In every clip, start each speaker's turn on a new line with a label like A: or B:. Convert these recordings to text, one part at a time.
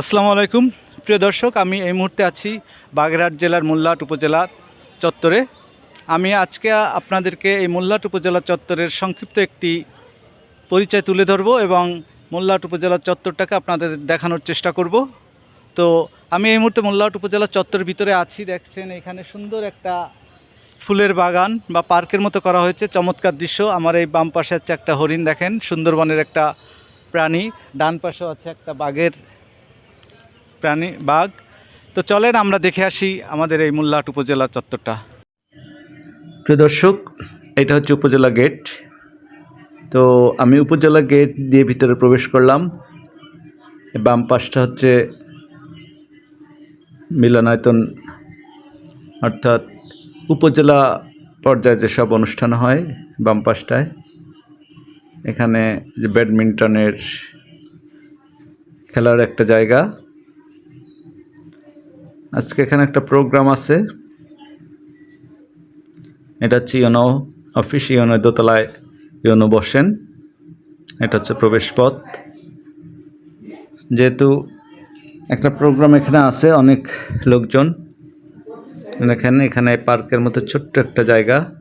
A: আসসালামু আলাইকুম। প্রিয় দর্শক, আমি এই মুহূর্তে আছি বাগেরহাট জেলার মোল্লাট উপজেলার চত্বরে। আমি আজকে আপনাদেরকে এই মোল্লাট উপজেলা চত্বরের সংক্ষিপ্ত একটি পরিচয় তুলে ধরব এবং মোল্লাট উপজেলা চত্বরটাকে আপনাদের দেখানোর চেষ্টা করব। তো আমি এই মুহূর্তে মোল্লাট উপজেলা চত্বরের ভিতরে আছি। দেখছেন, এখানে সুন্দর একটা ফুলের বাগান বা পার্কের মতো করা হয়েছে। চমৎকার দৃশ্য। আমার এই বাম পাশে আছে একটা হরিণ, দেখেন, সুন্দরবনের একটা প্রাণী। ডান পাশেও আছে একটা বাঘের প্রাণী বাঘ। তো চলেন আমরা দেখে আসি আমাদের এই মোল্লাহাট উপজেলার চত্বরটা। প্রিয় দর্শক, এটা হচ্ছে উপজেলা গেট। তো আমি উপজেলা গেট দিয়ে ভিতরে প্রবেশ করলাম। বাম পাশটা হচ্ছে মিলনায়তন, অর্থাৎ উপজেলা পর্যায়ে যেসব অনুষ্ঠান হয় বাম পাশটায়। এখানে যে ব্যাডমিন্টনের খেলার একটা জায়গা। আজকে এখানে একটা প্রোগ্রাম আছে। এটা হচ্ছে ইয়নো অফিস ইয়নো দোতলায় ইয়নো বসেন। এটা হচ্ছে প্রবেশ পথ। যেহেতু একটা প্রোগ্রাম এখানে আছে, অনেক লোকজন। এখানে এখানে পার্কের মতো ছোট্ট একটা জায়গা।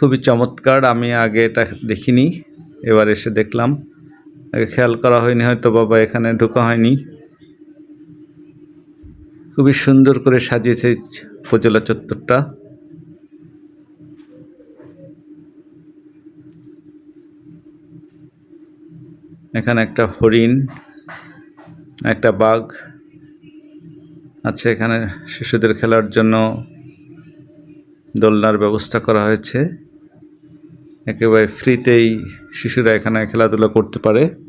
A: খুবই চমৎকার, আমি আগে এটা দেখিনি, এবার এসে দেখলাম। আগে খেয়াল করা হয়নি হয়তো বাবা এখানে ঢোকা হয়নি। খুবই সুন্দর করে সাজিয়েছে উপজেলা চত্বরটা। এখানে একটা হরিণ, একটা বাঘ আছে এখানে শিশুদের খেলার জন্য। দোলনার ব্যবস্থা করা হয়েছে। একেবারে ফ্রিতেই শিশুরা এখানে খেলাধুলা করতে পারে।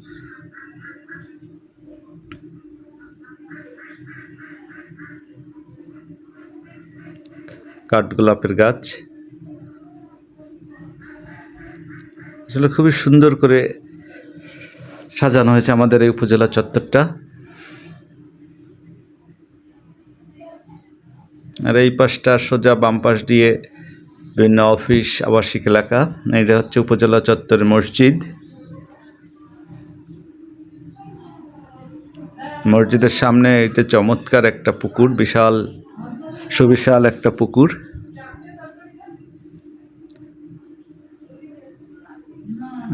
A: কাঠগোলাপের গাছ। আসলে খুবই সুন্দর করে সাজানো হয়েছে আমাদের এই উপজেলা চত্বরটা। আর এই পাশটা সোজা বাম পাশ দিয়ে বিভিন্ন অফিস, আবাসিক এলাকা এটা হচ্ছে উপজেলা চত্বরের মসজিদ। মসজিদের সামনে এটা চমৎকার একটা পুকুর, বিশাল সুবিশাল একটা পুকুর।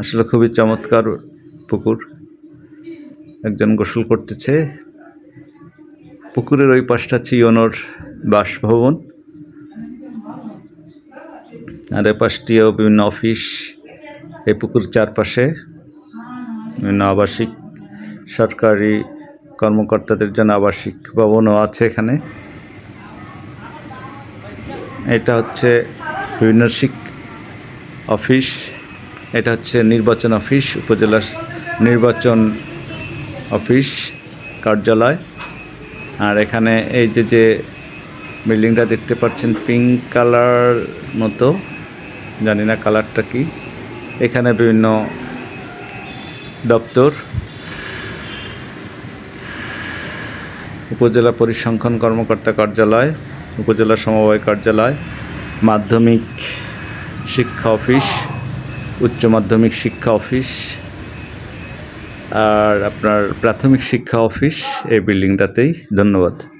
A: আসলে খুবই চমৎকার পুকুর। একজন গোসল করতেছে। পুকুরের ওই পাশটা হচ্ছে ইয়নোর বাসভবন। আর এ পাশটিও বিভিন্ন অফিস। এই পুকুর চারপাশে বিভিন্ন আবাসিক, সরকারি কর্মকর্তাদের জন্য আবাসিক ভবনও আছে এখানে। এটা হচ্ছে বিভিন্ন শিক অফিস, এটা হচ্ছে নির্বাচন অফিস, উপজেলা নির্বাচন অফিস কার্যালয়। আর এখানে এই যে যে বিল্ডিংটা দেখতে পাচ্ছেন পিঙ্ক কালার মতো, জানি না কালারটা কি। এখানে বিভিন্ন দপ্তর, উপজেলা পরিসংখ্যান কর্মকর্তা কার্যালয় উপজেলা সমবায় কার্যালয়, মাধ্যমিক শিক্ষা অফিস, উচ্চ মাধ্যমিক শিক্ষা অফিস, আর আপনার প্রাথমিক শিক্ষা অফিস এই বিল্ডিংটাতেই। ধন্যবাদ।